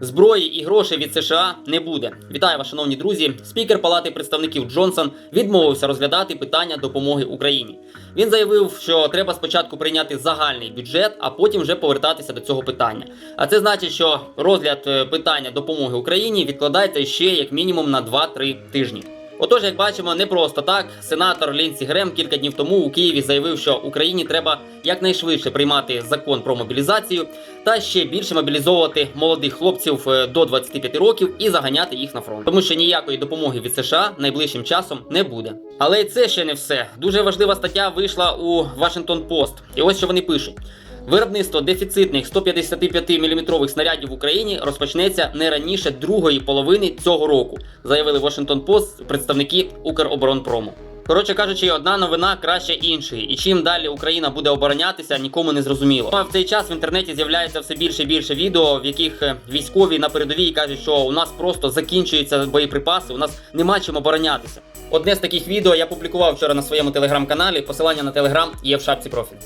Зброї і грошей від США не буде. Вітаю вас, шановні друзі. Спікер Палати представників Джонсон відмовився розглядати питання допомоги Україні. Він заявив, що треба спочатку прийняти загальний бюджет, а потім вже повертатися до цього питання. А це значить, що розгляд е, питання допомоги Україні відкладається ще як мінімум на 2-3 тижні. Отож, як бачимо, не просто так. Сенатор Лінсі Грем кілька днів тому у Києві заявив, що Україні треба якнайшвидше приймати закон про мобілізацію та ще більше мобілізовувати молодих хлопців е, до 25 років і заганяти їх на фронт, тому що ніякої допомоги від США найближчим часом не буде. Але і це ще не все. Дуже важлива стаття вийшла у Washington Post. І ось що вони пишуть. Виробництво дефіцитних 155 мм снарядів в Україні розпочнеться не раніше другої половини цього року, заявили Washington Post представники Укроборонпрому. Коротше кажучи, одна новина краще іншої, і чим далі Україна буде оборонятися, нікому не зрозуміло. А в цей час в інтернеті з'являється все більше і більше відео, в яких е, військові на передовій кажуть, що у нас просто закінчуються боєприпаси, у нас нема чим оборонятися. Одне з таких відео я публікував вчора на своєму телеграм-каналі. Посилання на телеграм є в шапці профілю.